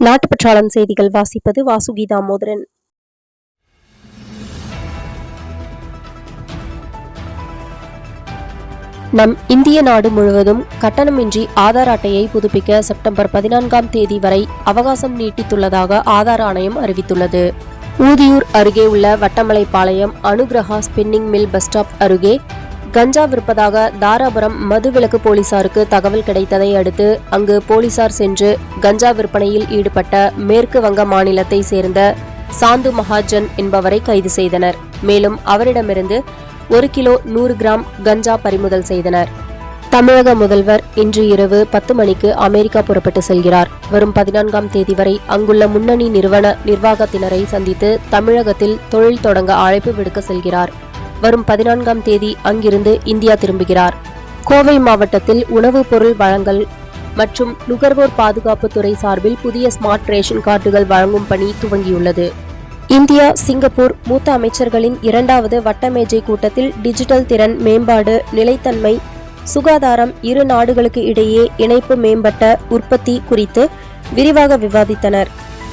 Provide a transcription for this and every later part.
நாட்டுப்பற்றாளன் செய்திகள் வாசிப்பது வாசுகி தாமோதரன் நம் இந்திய நாடு முழுவதும் கட்டணமின்றி ஆதார் அட்டையை புதுப்பிக்க செப்டம்பர் பதினான்காம் தேதி வரை அவகாசம் நீட்டித்துள்ளதாக ஆதார் ஆணையம் அறிவித்துள்ளது. ஊதியூர் அருகே உள்ள Vattamalaipalayam Anugraha spinning mill bus stop அருகே கஞ்சா விற்பதாக தாராபுரம் மதுவிலக்கு போலீசாருக்கு தகவல் கிடைத்ததை அடுத்து அங்கு போலீசார் சென்று கஞ்சா விற்பனையில் ஈடுபட்ட மேற்கு வங்க மாநிலத்தை சேர்ந்த சாந்து மகாஜன் என்பவரை கைது செய்தனர். மேலும் அவரிடமிருந்து ஒரு கிலோ நூறு கிராம் கஞ்சா பறிமுதல் செய்தனர். தமிழக முதல்வர் இன்று இரவு பத்து மணிக்கு அமெரிக்கா புறப்பட்டு செல்கிறார். வரும் பதினான்காம் தேதி வரை அங்குள்ள முன்னணி நிறுவன நிர்வாகத்தினரை சந்தித்து தமிழகத்தில் தொழில் தொடங்க அழைப்பு விடுக்க செல்கிறார். வரும் பதினான்காம் தேதி அங்கிருந்து இந்தியா திரும்புகிறார். கோவை மாவட்டத்தில் உணவுப் பொருள் வழங்கல் மற்றும் நுகர்வோர் பாதுகாப்புத்துறை சார்பில் புதிய ஸ்மார்ட் ரேஷன் கார்டுகள் வழங்கும் பணி துவங்கியுள்ளது. இந்தியா சிங்கப்பூர் மூத்த அமைச்சர்களின் இரண்டாவது வட்டமேஜை கூட்டத்தில் டிஜிட்டல் திறன் மேம்பாடு நிலைத்தன்மை சுகாதாரம் இரு நாடுகளுக்கு இடையே இணைப்பு மேம்பட்ட உற்பத்தி குறித்து விரிவாக விவாதித்தனர்.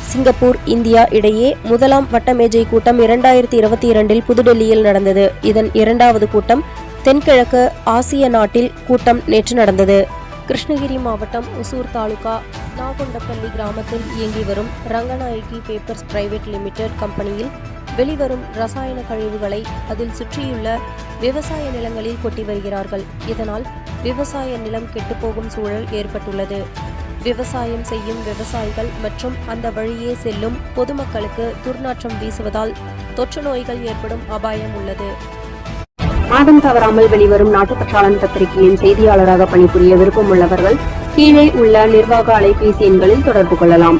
சிங்கப்பூர் இந்தியா இடையே முதலாம் வட்டமேஜை கூட்டம் இரண்டாயிரத்தி இருபத்தி இரண்டில் புதுடெல்லியில் நடந்தது. இதன் இரண்டாவது கூட்டம் தென்கிழக்கு ஆசிய நாட்டில் கூட்டம் நேற்று நடந்தது. கிருஷ்ணகிரி மாவட்டம் ஒசூர் தாலுகா நாகொண்டப்பள்ளி கிராமத்தில் இயங்கி வரும் ரங்கநாயகி பேப்பர்ஸ் பிரைவேட் லிமிடெட் கம்பெனியில் வெளிவரும் ரசாயன கழிவுகளை அதில் சுற்றியுள்ள விவசாய நிலங்களில் கொட்டி வருகிறார்கள். இதனால் விவசாய நிலம் கெட்டுப்போகும் சூழல் ஏற்பட்டுள்ளது. விவசாயம் செய்யும் விவசாயிகள் மற்றும் அந்த வழியே செல்லும் பொதுமக்களுக்கு துர்நாற்றம் வீசுவதால் தொற்று நோய்கள் ஏற்படும் அபாயம் உள்ளது. மாதம் தவறாமல் வெளிவரும் நாட்டுப்பற்றாளன் பத்திரிகையின் செய்தியாளராக பணிபுரிய விருப்பம் உள்ளவர்கள் கீழே உள்ள நிர்வாக அலைபேசி எண்களில் தொடர்பு கொள்ளலாம்.